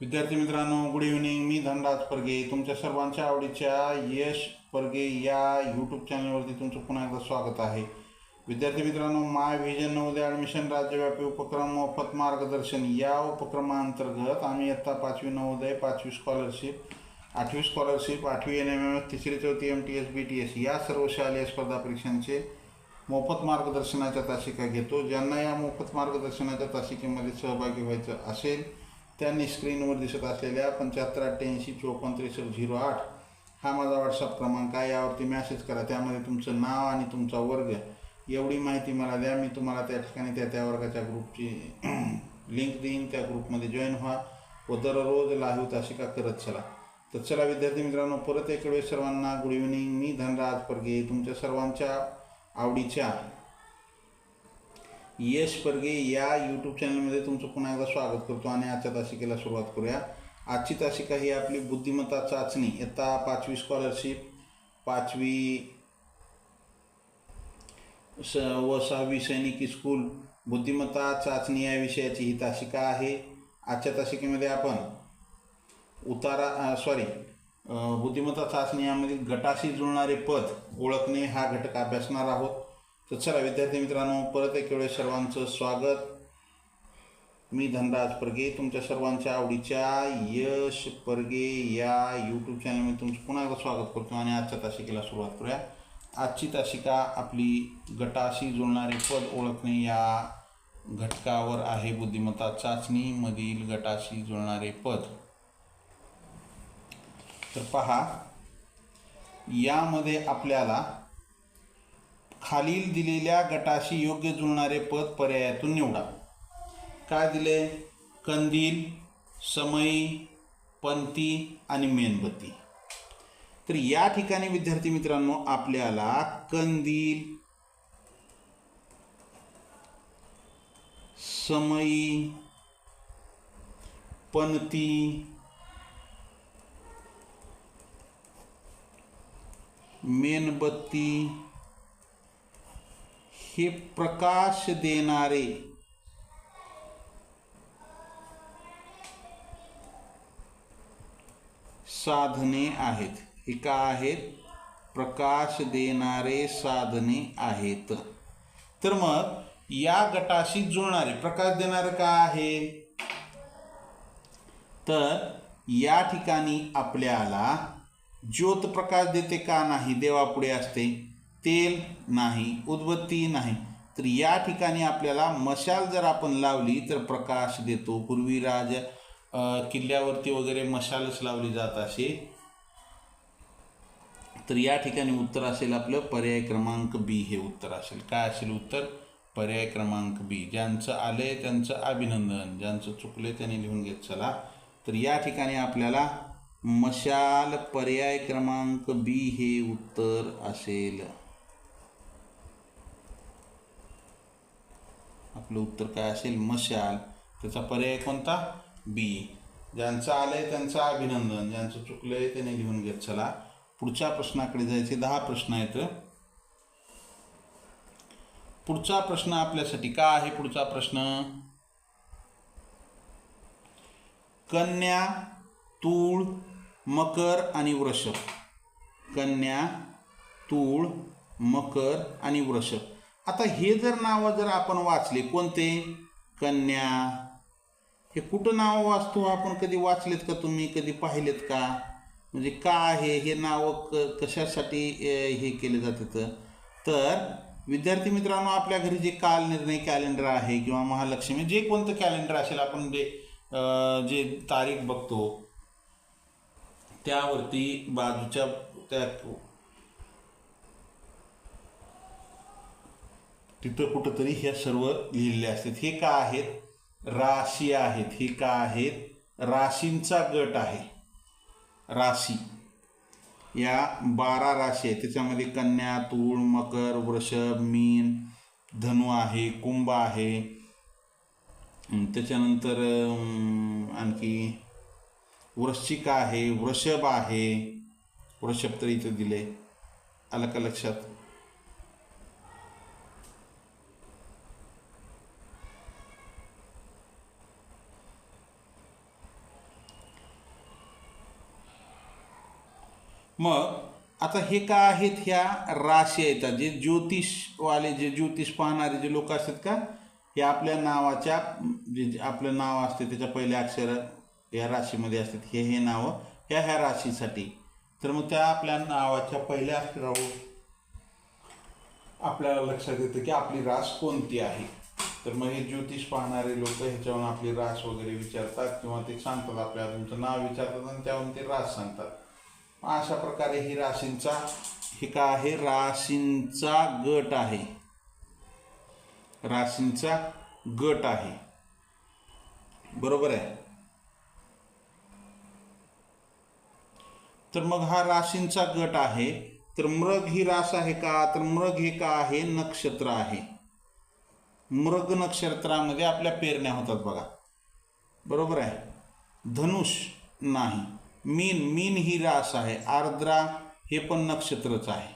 विद्यार्थी मित्रांनो good evening मी धनराज परगे. तुमच्या सर्वांच्या आवडीच्या यश परगे या यूट्यूब चॅनलवरती तुमचं पुन्हा एकदा स्वागत आहे. विद्यार्थी मित्रांनो माय व्हिजन नवोदय ॲडमिशन राज्यव्यापी उपक्रम मोफत मार्गदर्शन या उपक्रमाअंतर्गत आम्ही इयत्ता पाचवी नवोदय पाचवी स्कॉलरशिप आठवी स्कॉलरशिप आठवी एन एम एम एस तिसरी चौथी M T S B T S या सर्व शालेय स्पर्धा परीक्षांचे मोफत मार्गदर्शनाच्या तासिका घेतो. ज्यांना या मोफत मार्गदर्शनाच्या तासिकेमध्ये सहभागी व्हायचं असेल त्यांनी स्क्रीनवर दिसत असलेल्या पंच्याहत्तर अठ्ठ्याऐंशी चोपन्न त्रेसष्ट झिरो आठ हा माझा व्हॉट्सअप क्रमांक आहे. यावरती मॅसेज करा. त्यामध्ये तुमचं नाव आणि तुमचा वर्ग. एवढी माहिती मला द्या. मी तुम्हाला त्या ठिकाणी त्या त्या वर्गाच्या ग्रुपची लिंक देईन. त्या ग्रुपमध्ये जॉईन व्हा व दररोज लाईव्ह तासिका करत चला. तर चला विद्यार्थी मित्रांनो परत एक वेळेस सर्वांना गुड इव्हनिंग मी धनराज परगे. तुमच्या सर्वांच्या आवडीच्या यश परगे या यूट्यूब चॅनलमध्ये तुमचं पुन्हा एकदा स्वागत करतो आणि आजच्या तासिकेला सुरुवात करूया. आजची तासिका ही आपली बुद्धिमत्ता चाचणी इयत्ता पाचवी स्कॉलरशिप पाचवी स व सहावी सैनिकी स्कूल बुद्धिमत्ता चाचणी या विषयाची ही तासिका आहे. आजच्या तासिकेमध्ये आपण उतारा सॉरी बुद्धिमत्ता चाचणी यामध्ये गटाशी जुळणारे पद ओळखणे हा घटक अभ्यासणार आहोत. तर चला विद्यार्थी मित्रांनो परत एक वेळेस सर्वांचं स्वागत. मी धनराज परगे तुमच्या सर्वांच्या आवडीच्या यश परगे या यूट्यूब चॅनलमध्ये तुमचं पुन्हा एकदा स्वागत करतो आणि आजच्या तासिकेला सुरुवात करूया. आजची तासिका आपली गटाशी जुळणारे पद ओळखणे या घटकावर आहे बुद्धिमत्ता चाचणीमधील गटाशी जुळणारे पद. तर पहा यामध्ये आपल्याला खालील दिलेल्या गटाशी योग्य जुळणारे पद पर्यायातून निवडा. काय दिले? कंदील समई पंती आणि मेणबत्ती. तर या ठिकाणी विद्यार्थी मित्रांनो आपल्याला कंदील समई पंती मेणबत्ती हे प्रकाश देणारे. साधने आहेत. हे का आहेत? प्रकाश देणारे साधने आहेत. तर मग या गटाशी जुळणारे प्रकाश देणारे का आहे? तर या ठिकाणी आपल्याला ज्योत प्रकाश देते का नाही? देवापुढे असते. तेल नाही उदबत्ती नाही. तर या ठिकाणी आपल्याला मशाल जर आपण लावली तर प्रकाश देतो. पूर्वी राज किल्ल्यावरती वगैरे मशालच लावली जात असे. तर या ठिकाणी उत्तर असेल आपलं पर्याय क्रमांक बी हे उत्तर असेल. काय असेल उत्तर? पर्याय क्रमांक बी. ज्यांचं आलंय त्यांचं अभिनंदन. ज्यांचं चुकलंय त्यांनी लिहून घेत चला. तर या ठिकाणी आपल्याला मशाल पर्याय क्रमांक बी हे उत्तर असेल. आपलं उत्तर काय असेल? मशाल. त्याचा पर्याय कोणता? बी ज्यांचं आलंय त्यांचं अभिनंदन. ज्यांचं चुकलंय त्याने लिहून घेत चला. पुढच्या प्रश्नाकडे जायचे दहा प्रश्न आहेत. पुढचा प्रश्न आपल्यासाठी का आहे पुढचा प्रश्न? कन्या तूळ मकर आणि वृषभ. कन्या तूळ मकर आणि वृषभ. आता हे जर नावं जर आपण वाचले कोणते? कन्या. हे कुठं नावं वाचतो? आपण कधी वाचलेत का तुम्ही? कधी पाहिलेत का? म्हणजे का आहे? हे नावं क कशासाठी हे केले जातात? तर विद्यार्थी मित्रांनो आपल्या घरी जे काल निर्णय कॅलेंडर आहे किंवा महालक्ष्मी जे कोणतं कॅलेंडर असेल आपण जे जे तारीख बघतो त्यावरती बाजूच्या त्या तिथं कुठंतरी ह्या सर्व लिहिलेले असतात. हे का आहेत? राशी आहेत. हे का आहेत? राशींचा गट आहे. राशी. या बारा राशी आहेत. त्याच्यामध्ये कन्या तूळ मकर वृषभ मीन धनु आहे कुंभ आहे. त्याच्यानंतर आणखी वृश्चिक आहे वृषभ आहे. वृषभ तर इथं दिले आलं का लक्षात मग आता हे का आहेत ह्या राशी येतात? जे ज्योतिषवाले जे ज्योतिष पाहणारे जे लोक असतात का? हे आपल्या नावाच्या जे आपलं नाव असते त्याच्या पहिले अक्षर या राशीमध्ये असतात. हे हे नावं ह्या ह्या राशीसाठी. तर मग त्या आपल्या नावाच्या पहिल्या अक्षरावर आपल्याला लक्षात येतं की आपली रास कोणती आहे? तर मग हे ज्योतिष पाहणारे लोक ह्याच्यावरून आपली रास वगैरे विचारतात किंवा ते सांगतात आपल्याला. तुमचं नाव विचारतात आणि त्यावरून ते रास सांगतात. अशा प्रकारे ही राशींचा हे का आहे? राशींचा गट आहे. राशींचा गट आहे. बरोबर आहे? तर मग हा राशींचा गट आहे. तर मृग ही रास आहे का? तर मृग हे का आहे? नक्षत्र आहे. मृग नक्षत्रामध्ये म्हणजे आपल्या पेरण्या होतात बघा. बरोबर आहे? धनुष नाही. मीन मीन ही रास आहे. आर्द्रा हे पण नक्षत्रच आहे.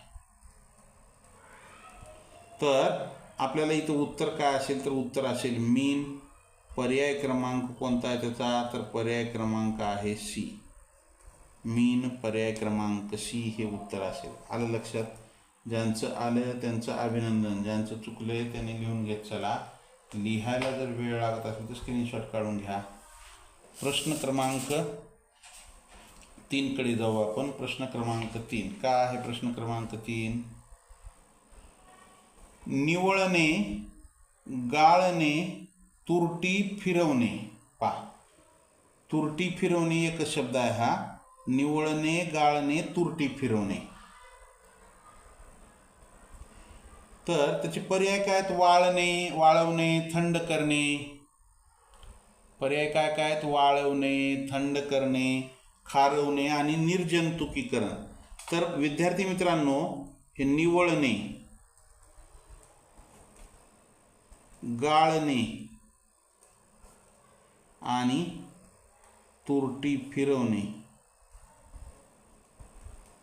तर आपल्याला इथं उत्तर काय असेल तर उत्तर असेल मीन. पर्याय क्रमांक कोणता आहे त्याचा? तर पर्याय क्रमांक आहे सी. मीन पर्याय क्रमांक सी हे उत्तर असेल. आलं लक्षात? ज्यांचं आलं त्यांचं अभिनंदन. ज्यांचं चुकलं त्यांनी लिहून घेत चला. लिहायला जर वेळ लागत असेल तर स्क्रीनशॉट काढून घ्या. प्रश्न क्रमांक तीनकडे जाऊ आपण. प्रश्न क्रमांक तीन. का आहे प्रश्न क्रमांक तीन? निवळणे गाळणे तुरटी फिरवणे. पा तुरटी फिरवणे एक शब्द आहे हा. निवळणे गाळणे तुरटी फिरवणे. तर त्याचे पर्याय काय आहेत? वाळणे वाळवणे थंड करणे. पर्याय काय काय आहेत? वाळवणे थंड करणे. खारवणे आणि निर्जंतुकीकरण. तर विद्यार्थी मित्रांनो हे निवळणे गाळणे आणि तुरटी फिरवणे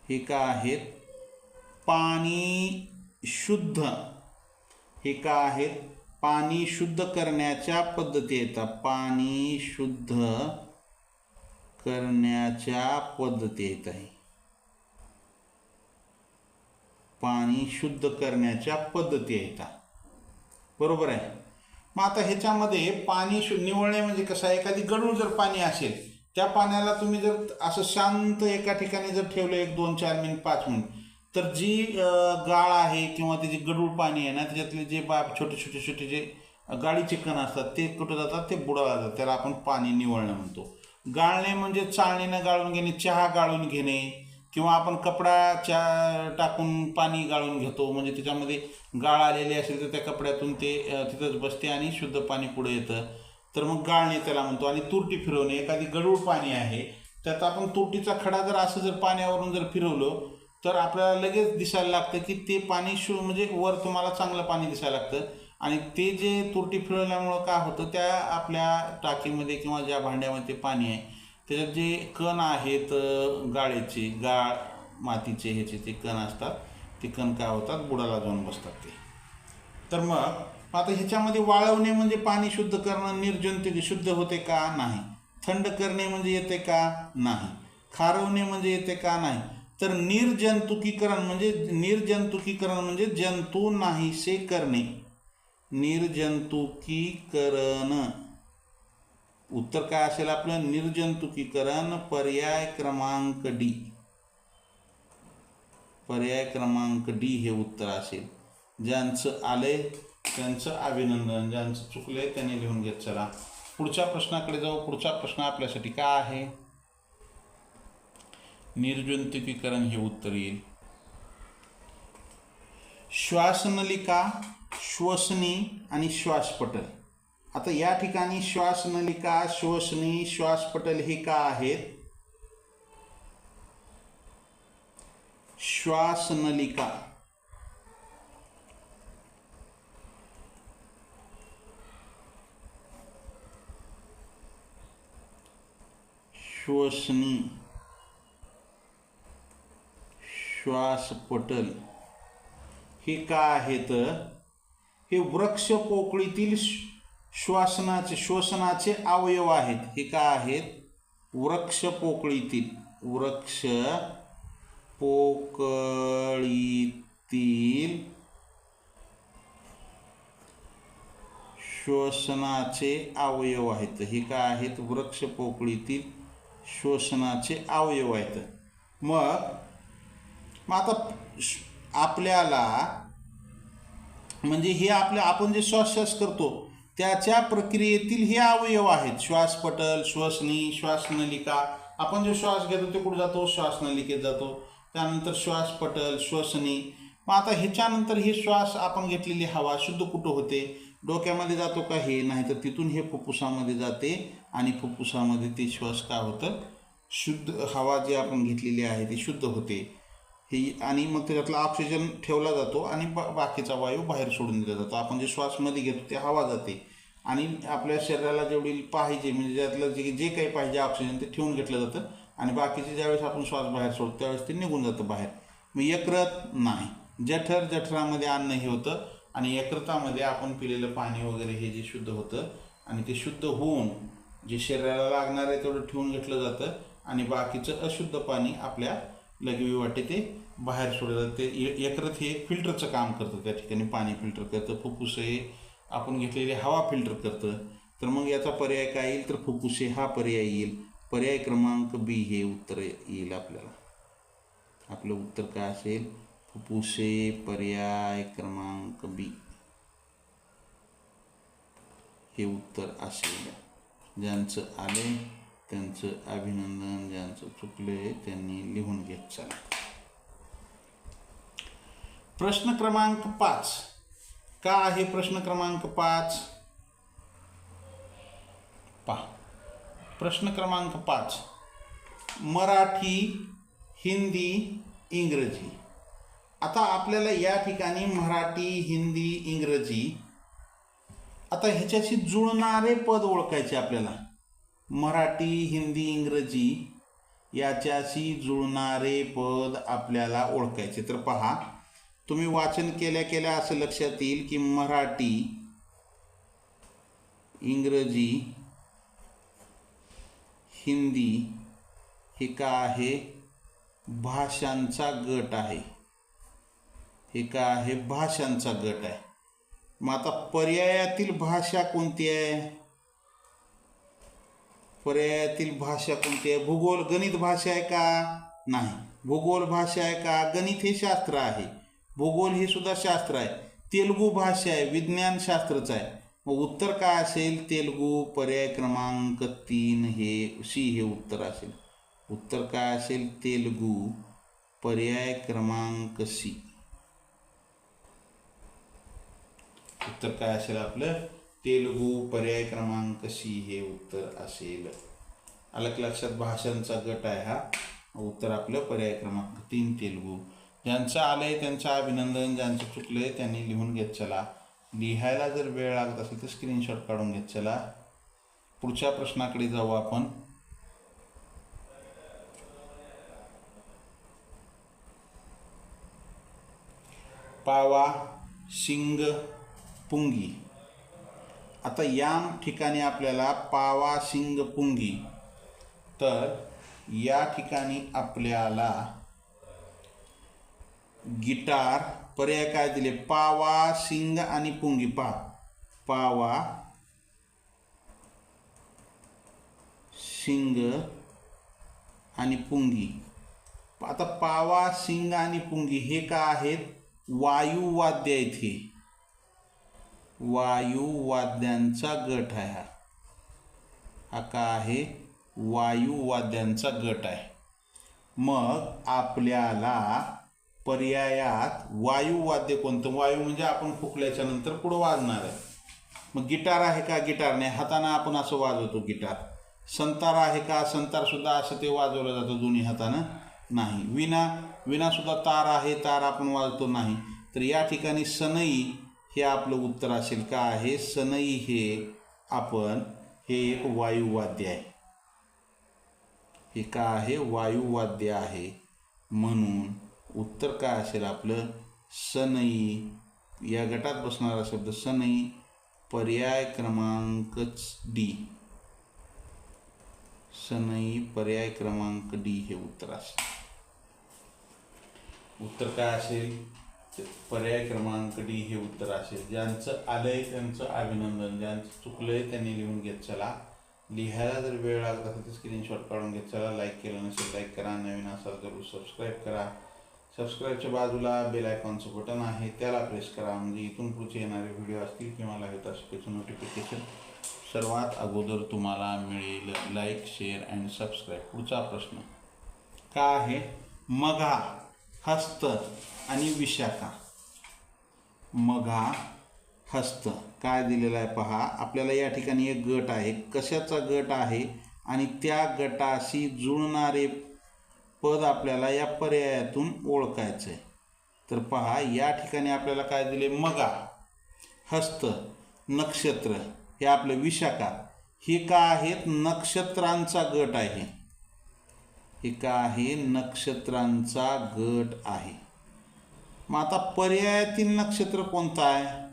हे का आहेत? पाणी शुद्ध. हे का आहेत? पाणी शुद्ध करण्याच्या पद्धती येतात पाणी शुद्ध करण्याच्या पद्धती आहे पाणी शुद्ध करण्याच्या पद्धती आहेत बरोबर आहे? मग आता ह्याच्यामध्ये पाणी शु निवळणे म्हणजे कसं आहे? एखादी गढूळ जर पाणी असेल त्या पाण्याला तुम्ही जर असं शांत एका ठिकाणी जर ठेवलं एक दोन चार मिनिट पाच मिनिट तर जी गाळ आहे किंवा ते जे गढूळ पाणी आहे ना त्याच्यातले जे बा छोटे छोटे छोटे जे गाळीचे कण असतात ते कुठं जातात? ते बुडाला जातात. त्याला आपण पाणी निवळणं म्हणतो. गाळणे म्हणजे चाळणीनं गाळून घेणे चहा गाळून घेणे किंवा आपण कपडा चहा टाकून पाणी गाळून घेतो. म्हणजे त्याच्यामध्ये गाळ आलेली असेल तर त्या कपड्यातून ते तिथंच बसते आणि शुद्ध पाणी पुढे येतं. तर मग गाळणे त्याला म्हणतो. आणि तुरटी फिरवणे एखादी गडूळ पाणी आहे त्यात आपण तुरटीचा खडा जर असं जर पाण्यावरून जर फिरवलो तर आपल्याला लगेच दिसायला लागतं की ते पाणी शु म्हणजे वर तुम्हाला चांगलं पाणी दिसायला लागतं. आणि ते जे तुरटी फिरवल्यामुळं काय होतं त्या आपल्या टाकीमध्ये किंवा ज्या भांड्यामध्ये पाणी आहे त्याच्यात जे कण आहेत गाळेचे गाळ मातीचे ह्याचे ते कण असतात ते कण काय होतात बुडाला जाऊन बसतात ते. तर मग आता ह्याच्यामध्ये वाळवणे म्हणजे पाणी शुद्ध करणं निर्जंतुकी शुद्ध होते का? नाही. थंड करणे म्हणजे येते का? नाही. खारवणे म्हणजे येते का? नाही. तर निर्जंतुकीकरण म्हणजे निर्जंतुकीकरण म्हणजे जंतू नाहीसे करणे. निर्जंतुकीकरण. उत्तर काय असेल आपलं? निर्जंतुकीकरण पर्याय क्रमांक डी. पर्याय क्रमांक डी हे उत्तर असेल. ज्यांचं आले त्यांचं अभिनंदन ज्यांचं चुकले त्यांनी लिहून घेत चला. पुढच्या प्रश्नाकडे जाऊ. पुढचा प्रश्न आपल्यासाठी काय आहे? निर्जंतुकीकरण हे उत्तर येईल. श्वासनलिका श्वसनी आणि श्वासपटल. आता या ठिकाणी श्वासनलिका श्वसनी श्वासपटल हे का आहेत? श्वासनलिका श्वसनी. श्वासपटल. हे का आहेत? हे वृक्ष पोकळीतील श्वासनाचे श्वसनाचे अवयव आहेत. हे का आहेत? वृक्ष पोकळीतील वृक्ष पोकळीतील श्वसनाचे अवयव आहेत. हे काय आहेत? वृक्ष पोकळीतील श्वसनाचे अवयव आहेत. मग मग आता आपल्याला म्हणजे हे आपल्या आपण जे श्वासश्वास करतो त्याच्या प्रक्रियेतील हे अवयव आहेत. श्वासपटल श्वसनी श्वासनलिका. आपण जो श्वास घेतो ते कुठे जातो? श्वासनलिकेत जातो. त्यानंतर श्वासपटल श्वसनी. मग आता ह्याच्यानंतर हे श्वास आपण घेतलेली हवा शुद्ध कुठं होते? डोक्यामध्ये जातो का हे? नाही तर तिथून हे फुफ्फुसामध्ये जाते आणि फुफ्फुसामध्ये ते श्वास काय होतं? शुद्ध हवा जी आपण घेतलेली आहे ती शुद्ध होते. ही आणि मग त्याच्यातला ऑक्सिजन ठेवला जातो आणि बा बाकीचा वायू बाहेर सोडून दिला जातो. आपण जे श्वासमध्ये घेतो ते हवा जाते. आणि आपल्या शरीराला जेवढी पाहिजे म्हणजे ज्यातलं जे जे काही पाहिजे ऑक्सिजन ते ठेवून घेतलं जातं. आणि बाकीचे ज्यावेळेस आपण श्वास बाहेर सोडतो त्यावेळेस ते निघून जातं बाहेर. मग यकृत नाही. जठर जठरामध्ये अन्न हे होतं. आणि यकृतामध्ये आपण पिलेलं पाणी वगैरे हे जे शुद्ध होतं आणि ते शुद्ध होऊन जे शरीराला लागणार आहे तेवढं ठेवून घेतलं जातं. आणि बाकीचं अशुद्ध पाणी आपल्या लघवी वाटे ते बाहेर सोडलं जातं. ते य- यकृत हे फिल्टरचं काम करतं त्या ठिकाणी पाणी फिल्टर करतं फुफ्फुस हे आपण घेतलेली हवा फिल्टर करतं. तर मग याचा पर्याय काय येईल? तर फुफ्फुसे हा पर्याय येईल. पर्याय क्रमांक बी हे उत्तर येईल आपल्याला. आपलं उत्तर काय असेल? फुफ्फुसे पर्याय क्रमांक बी. हे उत्तर असेल. ज्यांचं आले त्यांचं अभिनंदन ज्यांचं चुकले त्यांनी लिहून घेत चला. प्रश्न क्रमांक पाच. का आहे प्रश्न क्रमांक पाच? पा प्रश्न क्रमांक पाच. मराठी हिंदी इंग्रजी. आता आपल्याला या ठिकाणी मराठी हिंदी इंग्रजी आता ह्याच्याशी जुळणारे पद ओळखायचे आपल्याला. मराठी हिंदी इंग्रजी याच्याशी जुळणारे पद आपल्याला ओळखायचे. तर पहा. तुम्ही वाचन केल्या केल्या असं लक्षात येईल की मराठी इंग्रजी हिंदी हे का आहे? भाषांचा गट आहे. हे का आहे? भाषांचा गट आहे. मग आता पर्यायातील भाषा कोणती आहे? पर्यायातील भाषा कोणती आहे? भूगोल गणित भाषा आहे का? नाही. भूगोल भाषा आहे का? गणित हे शास्त्र आहे. भूगोल हे सुद्धा शास्त्र आहे. तेलुगू भाषा आहे विज्ञान शास्त्रच आहे. मग उत्तर काय असेल? तेलुगू पर्याय क्रमांक तीन हे सी हे उत्तर असेल. उत्तर काय असेल? तेलुगू पर्याय क्रमांक सी उत्तर काय असेल आपलं? तेलुगू पर्याय क्रमांक सी हे उत्तर असेल. आलं लक्षात भाषांचा गट आहे हा. उत्तर आपलं पर्याय क्रमांक तीन तेलुगू. ज्यांचं आलंय त्यांचं अभिनंदन ज्यांचं चुकलंय त्यांनी लिहून घेत चला. लिहायला जर वेळ लागत असेल तर स्क्रीनशॉट काढून घेत चला. पुढच्या प्रश्नाकडे जाऊ आपण. पावा शिंग पुंगी. आता या ठिकाणी आपल्याला पावा शिंग पुंगी. तर या ठिकाणी आपल्याला गिटार पर्याय काय दिले? पावा शिंग आणि पुंगी. पा. पावा शिंग आणि पुंगी. आता पावा शिंग आणि पुंगी हे का आहेत? वायुवाद्य इथे. वायुवाद्यांचा गट आहे हा. हा का आहे? वायुवाद्यांचा गट आहे. मग आपल्याला पर्यायात वायुवाद्य कोणतं? वायू म्हणजे आपण फुकल्याच्या नंतर पुढं वाजणार आहे. मग गिटार आहे का? गिटार नाही. हातानं आपण असं वाजवतो गिटार. संतार आहे का? संतार सुद्धा असं ते वाजवलं जातं दोन्ही हातानं. नाही. विना विना सुद्धा तार आहे तार आपण वाजवतो नाही. तर या ठिकाणी सनई हे आपलं उत्तर असेल. का आहे? सनई हे आपण हे एक वायुवाद्य आहे. हे का आहे? वायुवाद्य आहे. म्हणून उत्तर काय असेल आपलं? सनई. या गटात बसणारा शब्द सनई. पर्याय क्रमांकच डी. सनई पर्याय क्रमांक डी हे उत्तर असेल उत्तर काय असेल? पर्याय क्रमांक डी हे उत्तर असेल. ज्यांचं आलंय त्यांचं अभिनंदन. ज्यांचं चुकलंय त्यांनी लिहून घेत चला. लिहायला जर वेळ लागत असेल तर स्क्रीनशॉट काढून घेत चला. लाईक केलं नसेल लाईक करा. नवीन असाल तर सबस्क्राईब करा. सबस्क्राईबच्या बाजूला बेल आयकॉनचं बटन आहे त्याला प्रेस करा. म्हणजे इथून पुढचे येणारे व्हिडिओ असतील किंवा लाईव्ह त्याचं नोटिफिकेशन सर्वात अगोदर तुम्हाला मिळेल. लाईक शेअर अँड सबस्क्राईब पुढचा प्रश्न. का आहे? मघा हस्त आणि विशाखा. मघा हस्त. काय दिलेलं आहे पहा. आपल्याला या ठिकाणी एक गट आहे. कशाचा गट आहे? आणि त्या गटाशी जुळणारे पद आपल्याला या पर्यायातून ओळखायचं आहे तर पहा या ठिकाणी आपल्याला काय दिले मगा हस्त नक्षत्र हे आपलं विशाखा. हे का आहेत? नक्षत्रांचा गट आहे. हे का आहे? नक्षत्रांचा गट आहे. मग आता पर्यायातील नक्षत्र कोणतं आहे?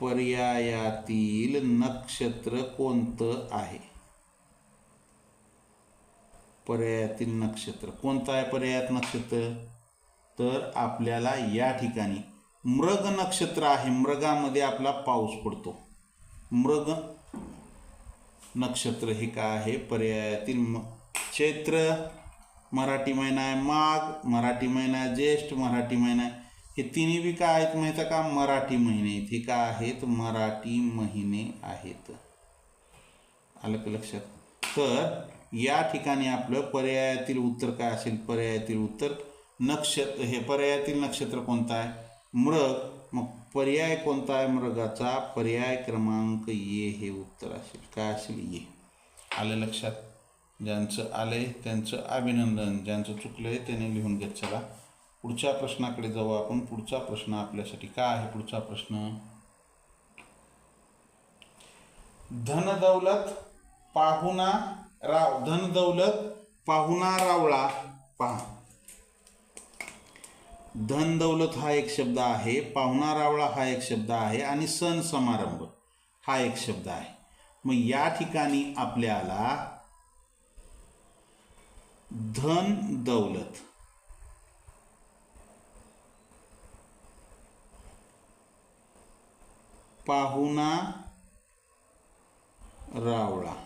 पर्यायातील नक्षत्र कोणतं आहे? पर्यायातील नक्षत्र. कोणतं आहे पर्यायात नक्षत्र? तर आपल्याला या ठिकाणी मृग नक्षत्र आहे. मृगामध्ये आपला पाऊस पडतो. मृग नक्षत्र हे काय आहे? पर्यायातील म चैत्र मराठी महिना आहे माघ मराठी महिना आहे ज्येष्ठ मराठी महिना आहे. हे तिन्ही बी काय आहेत माहीत का? मराठी महिने आहेत. हे काय आहेत? मराठी महिने आहेत. आलं का लक्षात? तर या ठिकाणी आपलं पर्यायातील उत्तर काय असेल? पर्यायातील उत्तर नक्षत्र. हे पर्यायातील नक्षत्र कोणतं आहे? मृग. मग पर्याय कोणता आहे मृगाचा? पर्याय क्रमांक ये हे उत्तर असेल. काय असेल? ये आलं लक्षात? ज्यांचं आलंय त्यांचं अभिनंदन. ज्यांचं चुकलंय त्याने लिहून घेत चला. पुढच्या प्रश्नाकडे जाऊ आपण. पुढचा प्रश्न आपल्यासाठी काय आहे पुढचा प्रश्न? धन दौलत पाहुणा राव धन दौलत पाहुणा रावळा पहा. धन दौलत हा एक शब्द आहे पाहुणा रावळा हा एक शब्द आहे आणि सण समारंभ हा एक शब्द आहे. मग या ठिकाणी आपल्याला धन दौलत. पाहुणा रावळा.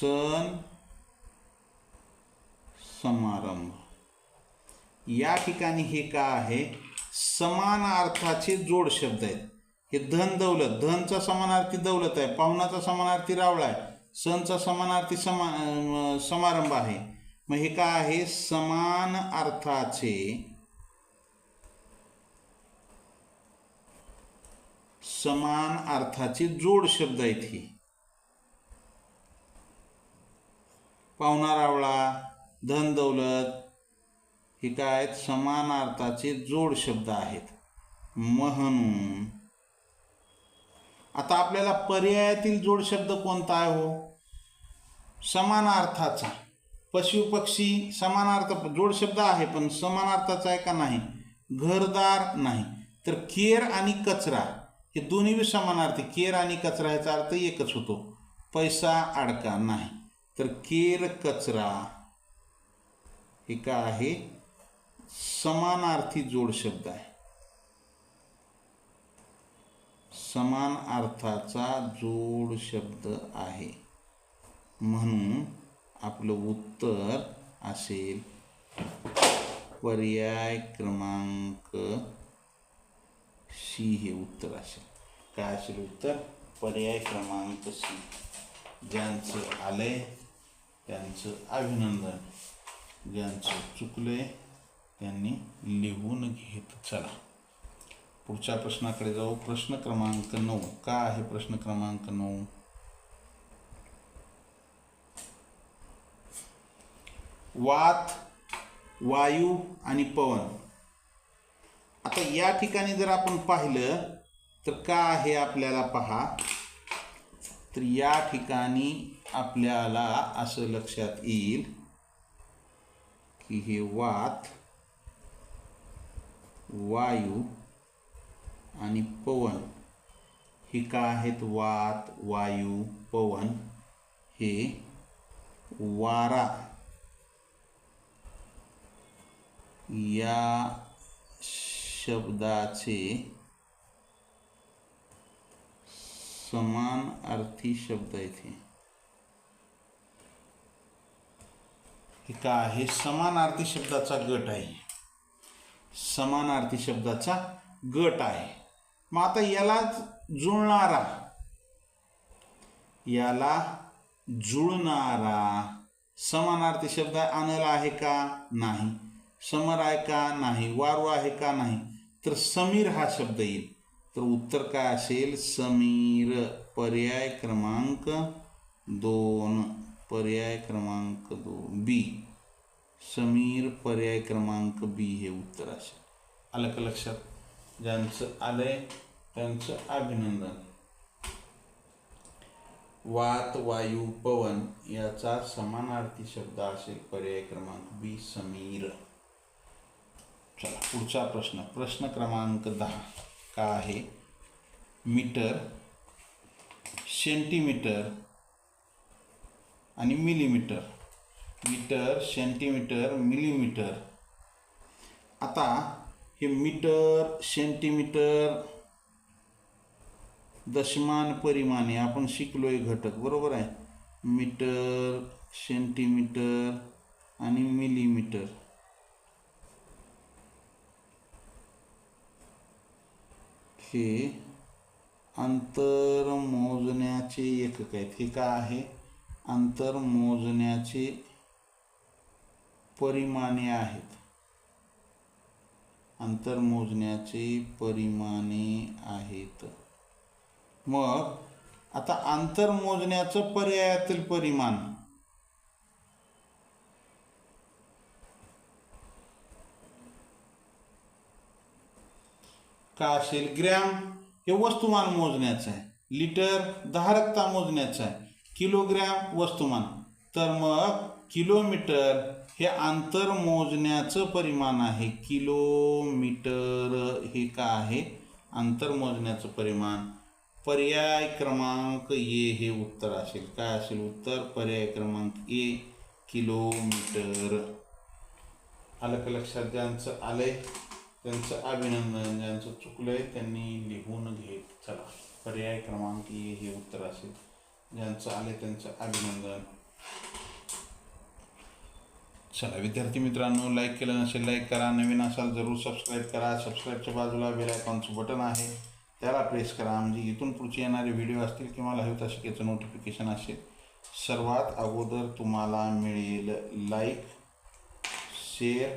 सण समारंभ. या ठिकाणी हे का आहे? समान अर्थाचे जोड शब्द आहेत. हे धन दौलत धनचा समानार्थी दौलत आहे पाहुणाचा समानार्थी रावळा आहे सणचा समानार्थी समा समारंभ आहे. मग हे का आहे? समान अर्थाचे समान अर्थाचे जोड शब्द आहेत हे. पावणारावळा धन दौलत हे काय आहेत? समान अर्थाचे जोड शब्द आहेत. म्हणून आता आपल्याला पर्यायातील जोड शब्द कोणता आहे हो? समान अर्थाचा. पशु पक्षी समानार्थ जोड शब्द आहे पण समानार्थाचा आहे का नाही? घरदार नाही. तर केर आणि कचरा हे दोन्ही बी समानार्थी केर आणि कचरा ह्याचा अर्थ एकच होतो. पैसा अडका नाही. तर केर कचरा हे का आहे? समानार्थी जोड शब्द आहे. समान अर्थाचा जोड शब्द आहे. म्हणून आपलं उत्तर असेल पर्याय क्रमांक सी हे उत्तर असेल. काय असेल उत्तर? पर्याय क्रमांक सी. ज्यांचं आलंय त्यांचं अभिनंदन. ज्यांचं चुकले त्यांनी लिहून घेत चला. पुढच्या प्रश्नाकडे जाऊ. प्रश्न क्रमांक नऊ. का आहे प्रश्न क्रमांक नऊ? वात वायू आणि पवन. आता या ठिकाणी जर आपण पाहिलं तर का आहे आपल्याला पहा? तर या ठिकाणी आपल्याला असं लक्षात येईल की हे वात वायू आणि पवन हे का आहेत वात वायू पवन? हे वारा. या शब्दाचे समान अर्थी शब्द इथे हे आहे? आहे समानार्थी शब्दाचा गट आहे. समानार्थी शब्दाचा गट आहे. मग आता यालाच जुळणारा याला जुळणारा समानार्थी शब्द आणला आहे का? नाही. समर आहे का? नाही. वारू आहे का? नाही. तर समीर हा शब्द येईल. तर उत्तर काय असेल? समीर पर्याय क्रमांक दोन. पर्याय क्रमांक दोन. बी. समीर पर्याय क्रमांक बी हे उत्तर असेल. आलं का लक्षात? ज्यांचं आलंय त्यांचं अभिनंदन. वात वायू पवन याचा समानार्थी शब्द असेल. पर्याय क्रमांक बी समीर. चला पुढचा प्रश्न. प्रश्न क्रमांक दहा. आहे. मीटर सेंटीमीटर आणि मिलीमीटर. Metre centimetre millimetre. आता हे मीटर सेंटीमीटर दशमान परिमाणे आपण शिकलो आहे घटक बरोबर आहे? मीटर सेंटीमीटर आणि मिलीमीटर. हे अंतर मोजण्याचे एकक आहेत. हे का आहे? अंतर मोजण्याचे परिमाणे आहेत. अंतर मोजण्याचे परिमाणे आहेत. मग आता अंतर मोजण्याचं पर्यायातील परिमाण का असेल? ग्रॅम हे वस्तुमान मोजण्याचं आहे. लिटर धारकता मोजण्याचं आहे. किलोग्रॅम वस्तुमान. तर मग किलोमीटर हे अंतर मोजण्याचं परिमाण आहे. किलोमीटर हे का आहे? अंतर मोजण्याचं परिमाण. पर्याय क्रमांक ए हे उत्तर असेल. काय असेल उत्तर? पर्याय क्रमांक ए किलोमीटर. आलं का लक्षात? ज्यांचं आलंय. त्यांचं अभिनंदन ज्यांचं चुकलं आहे त्यांनी लिहून घे चला. पर्याय क्रमांक ए हे उत्तर असेल. ज्यांचं आले त्यांचं अभिनंदन. चला विद्यार्थी मित्रांनो लाईक केलं नसेल लाईक करा. नवीन असाल जरूर सबस्क्राईब करा. सबस्क्राईबच्या बाजूला बेल आयकॉनचं बटन आहे. त्याला प्रेस करा. म्हणजे इथून पुढचे येणारे व्हिडिओ असतील किंवा लाईव्ह तासिकेचं नोटिफिकेशन असेल सर्वात अगोदर तुम्हाला मिळेल लाईक शेअर